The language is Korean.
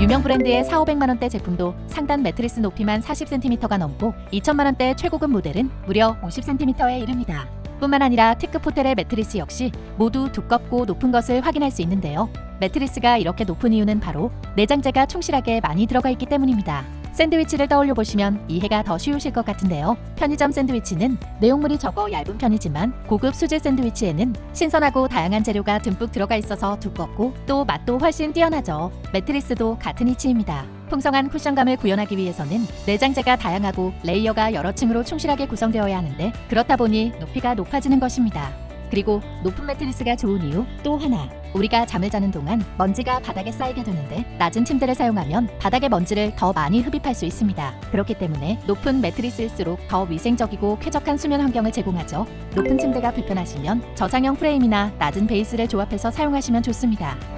유명 브랜드의 4, 500만 원대 제품도 상단 매트리스 높이만 40cm가 넘고 2천만 원대 최고급 모델은 무려 50cm에 이릅니다. 뿐만 아니라 특급 호텔의 매트리스 역시 모두 두껍고 높은 것을 확인할 수 있는데요. 매트리스가 이렇게 높은 이유는 바로 내장재가 충실하게 많이 들어가 있기 때문입니다. 샌드위치를 떠올려 보시면 이해가 더 쉬우실 것 같은데요. 편의점 샌드위치는 내용물이 적어 얇은 편이지만 고급 수제 샌드위치에는 신선하고 다양한 재료가 듬뿍 들어가 있어서 두껍고 또 맛도 훨씬 뛰어나죠. 매트리스도 같은 이치입니다. 풍성한 쿠션감을 구현하기 위해서는 내장재가 다양하고 레이어가 여러 층으로 충실하게 구성되어야 하는데 그렇다 보니 높이가 높아지는 것입니다. 그리고 높은 매트리스가 좋은 이유 또 하나 우리가 잠을 자는 동안 먼지가 바닥에 쌓이게 되는데 낮은 침대를 사용하면 바닥의 먼지를 더 많이 흡입할 수 있습니다. 그렇기 때문에 높은 매트리스일수록 더 위생적이고 쾌적한 수면 환경을 제공하죠. 높은 침대가 불편하시면 저상형 프레임이나 낮은 베이스를 조합해서 사용하시면 좋습니다.